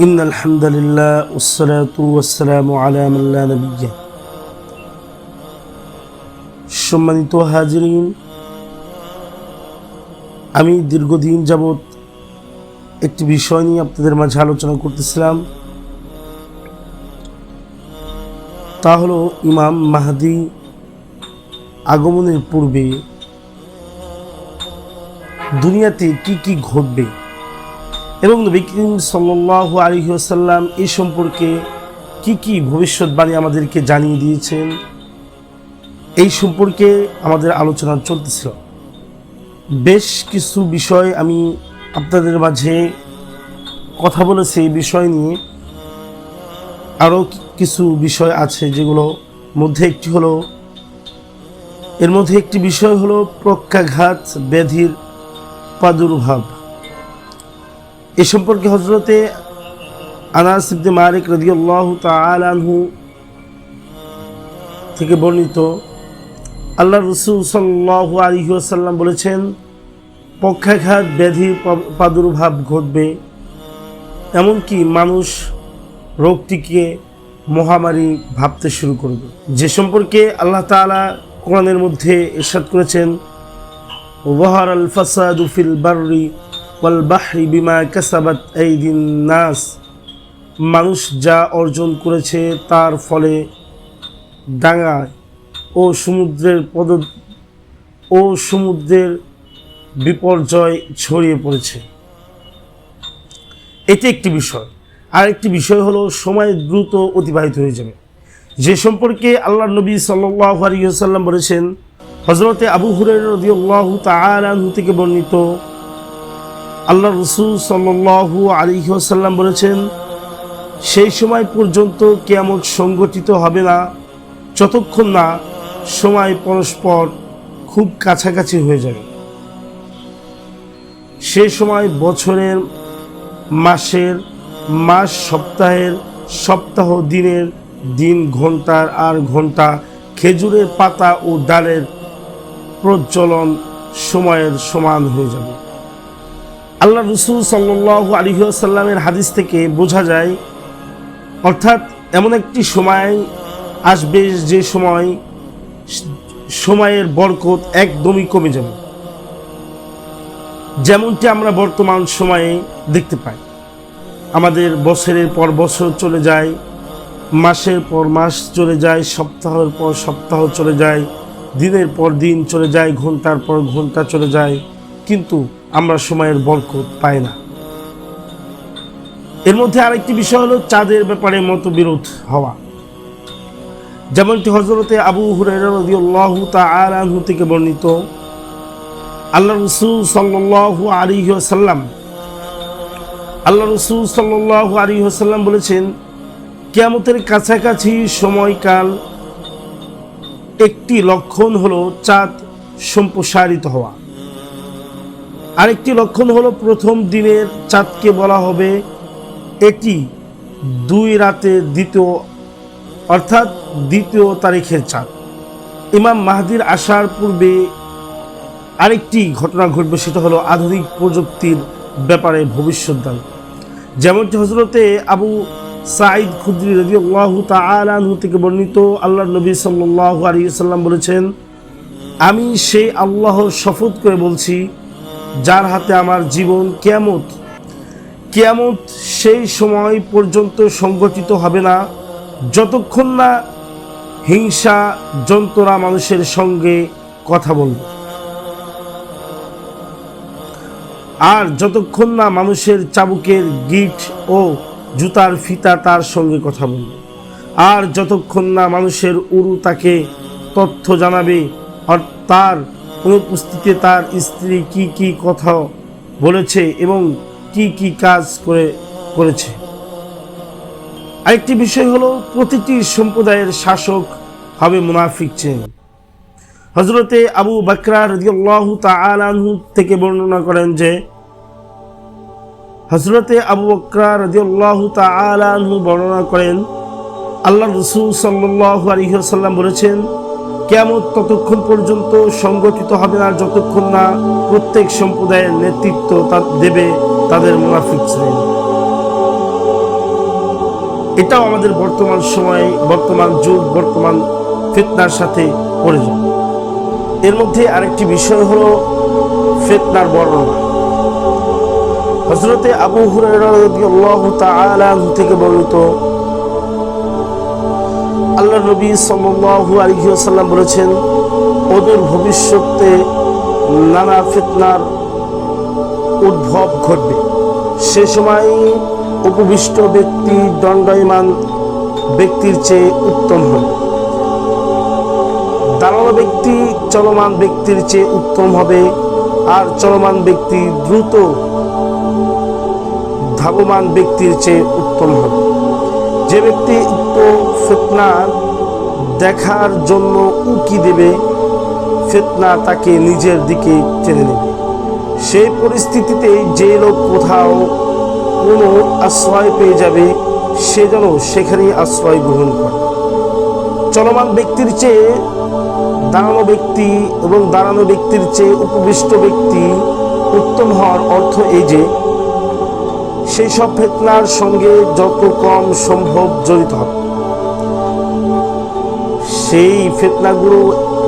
إن الحمد لله والصلاة والسلام على من لا نبي সম্মানিত হাজিরিন আমি দীর্ঘদিন যাবৎ একটি বিষয় নিয়ে আপনাদের মাঝে আলোচনা করতেছিলাম তা হলো ইমাম মাহাদি আগমনের পূর্বে দুনিয়াতে কি কি ঘটবে এবং নবী করিম সাল্লাহ আলহিহাসাল্লাম এই সম্পর্কে কি কি ভবিষ্যৎবাণী আমাদেরকে জানিয়ে দিয়েছেন? এই সম্পর্কে আমাদের আলোচনা চলতেছিল। বেশ কিছু বিষয় আমি আপনাদের মাঝে কথা বলেছি এই বিষয় নিয়ে। আরও কিছু বিষয় আছে যেগুলো মধ্যে একটি হলো, এর মধ্যে একটি বিষয় হলো প্রজ্ঞাঘাত, ব্যাধির প্রাদুর্ভাব। এ সম্পর্কে হজরতে আনাস ইবনে মালিক রাদিয়াল্লাহু থেকে বর্ণিত আল্লাহ রসুল সাল্লাল্লাহু আলাইহি ওয়াসাল্লাম বলেছেন, পক্ষাঘাত ব্যাধির প্রাদুর্ভাব ঘটবে। এমনকি মানুষ রোগটিকে মহামারী ভাবতে শুরু করবে। যে সম্পর্কে আল্লাহ তাআলা কোরআনের মধ্যে ইরশাদ করেছেন ওয়াহার আল ফাসাদু ফিল বাররি নাস। মানুষ যা অর্জন করেছে তার ফলে ডাঙায় ও সমুদ্রের পদ ও সমুদ্রের বিপর্যয় ছড়িয়ে পড়েছে। এটি একটি বিষয়। আরেকটি বিষয় হলো, সময় দ্রুত অতিবাহিত হয়ে যাবে। যে সম্পর্কে আল্লাহ নবী সাল্লাহ আলিয়াল্লাম বলেছেন হজরতে আবু হুরের রদিউল্লাহ তালু থেকে বর্ণিত আল্লাহ রসুল সাল্লু আলিহাসাল্লাম বলেছেন, সেই সময় পর্যন্ত কেয়ামত সংগঠিত হবে না, যতক্ষণ না সময় পরস্পর খুব কাছাকাছি হয়ে যাবে। সে সময় বছরের, মাসের, মাস সপ্তাহের, সপ্তাহ দিনের, দিন ঘণ্টার আর ঘণ্টা, খেজুরের পাতা ও ডালের প্রজ্বলন সময়ের সমান হয়ে যাবে। আল্লাহ রসুল সাল্লাহ আলিহাসাল্লামের হাদিস থেকে বোঝা যায়, অর্থাৎ এমন একটি সময় আসবে যে সময় সময়ের বরকত একদমই কমে যাবে। যেমনটি আমরা বর্তমান সময়ে দেখতে পাই। আমাদের বছরের পর বছর চলে যায়, মাসের পর মাস চলে যায়, সপ্তাহের পর সপ্তাহ চলে যায়, দিনের পর দিন চলে যায়, ঘণ্টার পর ঘণ্টা চলে যায়। কিন্তু আমরা সময়ের বরকত পাই না। এর মধ্যে আরেকটি বিষয় হলো চাঁদের ব্যাপারে মতবিরোধ হওয়া। যেমনটি হজরতে আবু হুরাহ থেকে বর্ণিত, আল্লাহ রসুল সাল্লু আলী সাল্লাম আল্লাহ রসুল সাল্লু আলী সাল্লাম বলেছেন, কেয়ামতের কাছাকাছি সময়কাল একটি লক্ষণ হলো চাঁদ সম্প্রসারিত হওয়া। আরেকটি লক্ষণ হলো প্রথম দিনের চাঁদকে বলা হবে এটি দুই রাতে দ্বিতীয়, অর্থাৎ দ্বিতীয় তারিখের চাঁদ। ইমাম মাহাদির আসার পূর্বে আরেকটি ঘটনা ঘটবে, সেটা হলো আধুনিক প্রযুক্তির ব্যাপারে ভবিষ্যৎবাণী যেমনটি হজরতে আবু সাঈদ খুদ্রি রবি আল্লাহ থেকে বর্ণিত আল্লাহ নবী সাল্লাহ আলী সাল্লাম বলেছেন, আমি সেই আল্লাহর শপথ করে বলছি যার হাতে আমার জীবন কেয়ামত কেয়ামত সেই সময় পর্যন্ত সংগঠিত হবে না, যতক্ষণ না হিংসা যন্ত্রণা মানুষের সঙ্গে কথা বলবে। আর যতক্ষণ না মানুষের চাবুকের গিট ও জুতার ফিতা তার সঙ্গে কথা বলবে, আর যতক্ষণ না মানুষের উরু তাকে তথ্য জানাবে আর তার অনুপস্থিতিতে তার স্ত্রী কি কি কথা বলেছে এবং কি কি কাজ করে করেছে। আরেকটি বিষয় হলো, প্রতিটি সম্প্রদায়ের শাসক হবে মুনাফিক চেন হজরতে আবু বাকরা রদিয়াল্লাহু তাআলাহু থেকে বর্ণনা করেন যে হজরতে আবু বকরা রদিয়াল্লাহু তাআলাহু বর্ণনা করেন আল্লাহ রসুল সাল্লাল্লাহু আলাইহি ওয়াসাল্লাম বলেছেন কেমন ততক্ষণ পর্যন্ত সংগঠিত হবে না যতক্ষণ না প্রত্যেক সম্প্রদায়ের নেতৃত্ব তা দেবে তাদের মুনাফিক শ্রেণি। এটাও আমাদের বর্তমান সময়ে, বর্তমান যুগ, বর্তমান ফিতনার সাথে পরিচয় এর মধ্যে আরেকটি বিষয় হলো ফেতনার বর্ণনা। হজরতে আবু হুরাহ থেকে বর্ণিত আল্লাহ নবী সাল্লু বলেছেন, ওদের ভবিষ্যতে নানা ফিতনার উদ্ভব ঘটবে। সে সময় উপবিষ্ট ব্যক্তি দণ্ডায়মান ব্যক্তির চেয়ে উত্তম হবে। দাঁড়ানো ব্যক্তি চলমান ব্যক্তির চেয়ে উত্তম হবে, আর চলমান ব্যক্তি দ্রুত ধাবমান ব্যক্তির চেয়ে উত্তম হবে। যে ব্যক্তি উক্ত ফেতনা দেখার জন্য উকি দেবে, ফেতনা তাকে নিজের দিকে টেনে নেবে। সেই পরিস্থিতিতে যে লোক কোথাও কোনো আশ্রয় পেয়ে যাবে, সে যেন সেখানেই আশ্রয় গ্রহণ করে। চলমান ব্যক্তির চেয়ে দাঁড়ানো ব্যক্তি এবং দাঁড়ানো ব্যক্তির চেয়ে উপবিষ্ট ব্যক্তি উত্তম হওয়ার অর্থ এই যে সেই সব ফেতনার সঙ্গে যত কম সম্ভব জড়িত হবে। সেই ফেতনাগুলো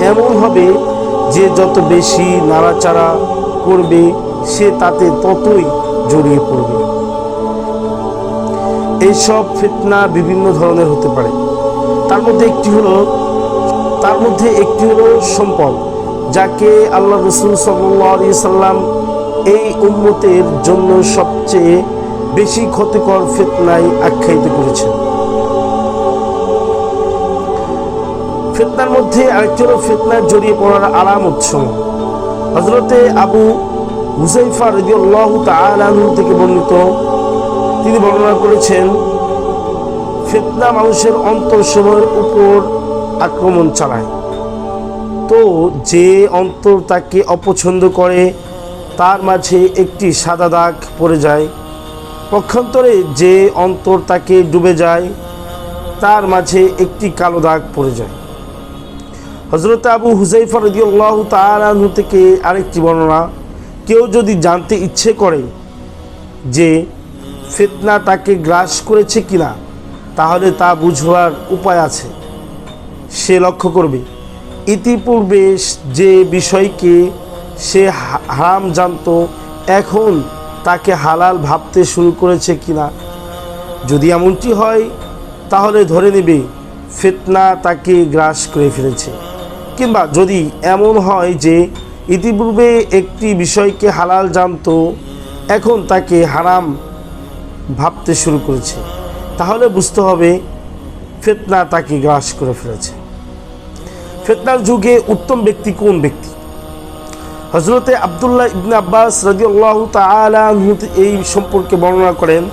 এমন হবে যে যত বেশি নাড়াচাড়া করবে, সে তাতে ততই জড়িয়ে পড়বে। এইসব ফিতনা বিভিন্ন ধরনের হতে পারে। তার মধ্যে একটি হলো, তার মধ্যে একটি হলো সম্পদ, যাকে আল্লাহ রসুল সাল্লাম এই উন্মতের জন্য সবচেয়ে বেশি ক্ষতিকর ফিতনায় আখ্যায়িত করেছেন। ফিতনার মধ্যে আরেকটি হলো জড়িয়ে পড়ার আলামত সমূহ হজরতে আবু হুসাইফা রদিউল্লাহ তালু থেকে বর্ণিত, তিনি বর্ণনা করেছেন, ফেতনা মানুষের অন্তর সময়ের উপর আক্রমণ চালায়। তো যে অন্তর তাকে অপছন্দ করে, তার মাঝে একটি সাদা দাগ পড়ে যায়। পক্ষান্তরে যে অন্তর তাকে ডুবে যায়, তার মাঝে একটি কালো দাগ পড়ে যায়। হজরত আবু হুজাইফা রদিউল্লাহ তালু থেকে আরেকটি বর্ণনা, কেউ যদি জানতে ইচ্ছে করে যে ফিতনা তাকে গ্রাস করেছে কিনা, তাহলে তা বুঝবার উপায় আছে। সে লক্ষ্য করবে, ইতিপূর্বে যে বিষয়কে সে হারাম জানত, এখন তাকে হালাল ভাবতে শুরু করেছে কিনা? যদি এমনটি হয়, তাহলে ধরে নেবে ফেতনা তাকে গ্রাস করে ফেলেছে। কিংবা যদি এমন হয় যে ইতিপূর্বে একটি বিষয়কে হালাল জানত, এখন তাকে হারাম ভাবতে শুরু করেছে, তাহলে বুঝতে হবে ফেতনা তাকে গ্রাস করে ফেলেছে। ফেতনার যুগে উত্তম ব্যক্তি কোন ব্যক্তি? হজরতে আবদুল্লাহ ইবনে আব্বাস রাজি আল্লাহ এই সম্পর্কে বর্ণনা করেন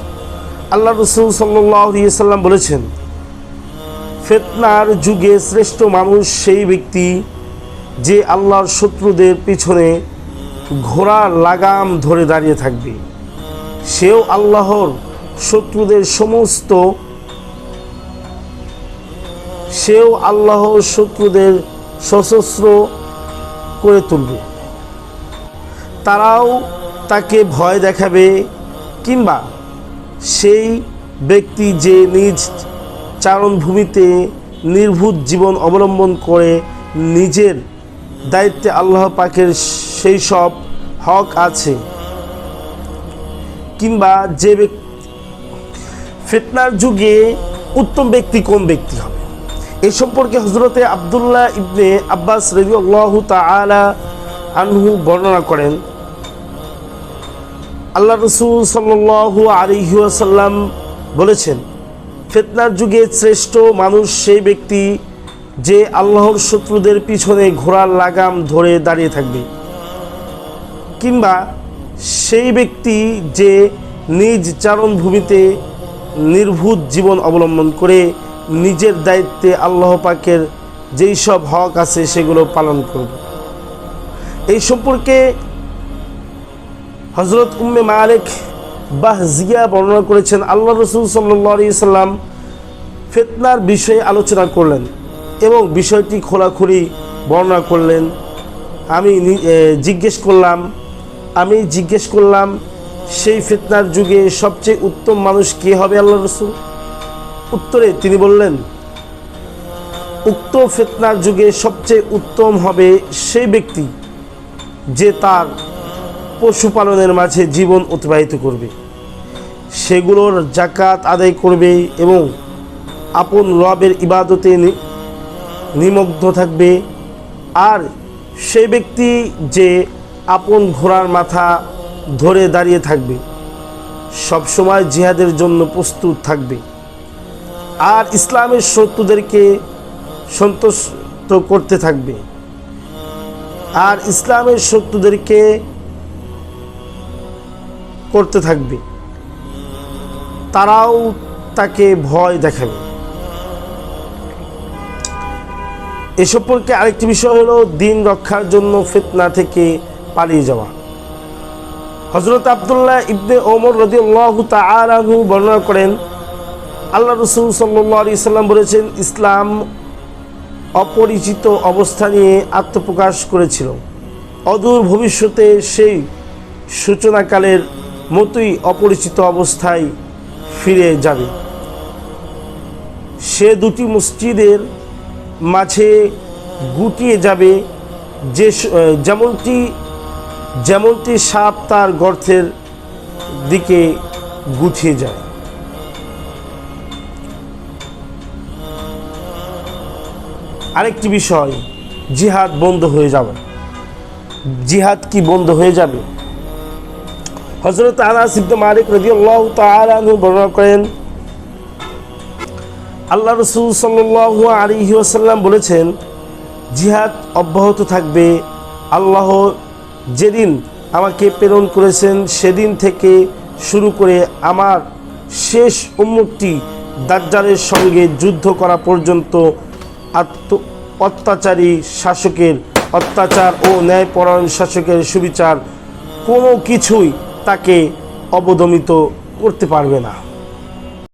আল্লাহ রসুল সাল্লাম বলেছেন, ফেতনার যুগে শ্রেষ্ঠ মানুষ সেই ব্যক্তি যে আল্লাহর শত্রুদের পিছনে ঘোড়ার লাগাম ধরে দাঁড়িয়ে থাকবে। সেও আল্লাহর শত্রুদের সমস্ত, সেও আল্লাহর শত্রুদের সশস্ত্র করে তুলবে। তারাও তাকে ভয় দেখাবে, কিংবা সেই ব্যক্তি যে নিজ চারণভূমিতে নির্ভূত জীবন অবলম্বন করে নিজের দায়িত্বে আল্লাহ পাকের সেই সব হক আছে, কিংবা যে ফিতনার যুগে উত্তম ব্যক্তি কোন ব্যক্তি হবে? এ সম্পর্কে হজরতে আবদুল্লাহ ইবনে আব্বাস রবিউল্লাহ তালা আনহু বর্ণনা করেন। আল্লাহ রসুল সাল্লু আলিহাসাল্লাম বলেছেন, ফেতনার যুগে শ্রেষ্ঠ মানুষ সেই ব্যক্তি যে আল্লাহর শত্রুদের পিছনে ঘোড়ার লাগাম ধরে দাঁড়িয়ে থাকবে। কিংবা সেই ব্যক্তি যে নিজ চারণভূমিতে নির্ভূত জীবন অবলম্বন করে নিজের দায়িত্বে আল্লাহ পাকের যেই সব হক আছে সেগুলো পালন করবে। এই সম্পর্কে হজরত উম্মে মালিক বাহ জিয়া বর্ণনা করেছেন আল্লাহ রসুল সাল্লি সাল্লাম ফেতনার বিষয়ে আলোচনা করলেন এবং বিষয়টি খোলাখুলি বর্ণনা করলেন। আমি জিজ্ঞেস করলাম, আমি জিজ্ঞেস করলাম, সেই ফিতনার যুগে সবচেয়ে উত্তম মানুষ কে হবে আল্লাহ রসুল? উত্তরে তিনি বললেন, উক্ত ফেতনার যুগে সবচেয়ে উত্তম হবে সেই ব্যক্তি যে তার পশুপালনের মাঝে জীবন অতিবাহিত করবে। সেগুলোর জাকাত আদায় করবে এবং আপন রবের ইবাদতে নি- নিমগ্ন থাকবে। আর সেই ব্যক্তি যে আপন ঘোড়ার মাথা ধরে দাঁড়িয়ে থাকবে, সবসময় জিহাদের জন্য প্রস্তুত থাকবে। আর ইসলামের শত্রুদেরকে সন্তুষ্ট করতে থাকবে। আর ইসলামের শত্রুদেরকে করতে থাকবে। তারাও তাকে ভয় দেখাবে। এ সম্পর্কে আরেকটি বিষয় হলো দিন রক্ষার জন্য ফিতনা থেকে পালিয়ে যাওয়া। হজরত আবদুল্লাহ ইবনে ওমর রদি আল্লাহ বর্ণনা করেন, আল্লাহ রসুল সাল্লি সাল্লাম বলেছেন, ইসলাম অপরিচিত অবস্থা নিয়ে আত্মপ্রকাশ করেছিল। অদূর ভবিষ্যতে সেই সূচনাকালের মতোই অপরিচিত অবস্থায় ফিরে যাবে। সে দুটি মসজিদের মাঝে গুটিয়ে যাবে যে যেমনটি যেমনটি সাপ তার গর্তের দিকে গুছিয়ে যায়। আরেকটি বিষয়, জিহাদ বন্ধ হয়ে যাবে। জিহাদ কি বন্ধ হয়ে যাবে? হজরত আনাস ইবনে মালিক রাদিয়াল্লাহু তাআলা আনহু বর্ণনা করেন, আল্লাহ রসুল সাল্লাল্লাহু আলাইহি ওয়াসাল্লাম বলেছেন, জিহাদ অব্যাহত থাকবে। আল্লাহ যেদিন আমাকে প্রেরণ করেছেন, সেদিন থেকে শুরু করে আমার শেষ উন্মুক্তি দাজ্জালের সঙ্গে যুদ্ধ করা পর্যন্ত আত্ম, অত্যাচারী শাসকের অত্যাচার ও ন্যায়পরায়ণ শাসকের সুবিচার কোনো কিছুই তাকে অবদমিত করতে পারবে না।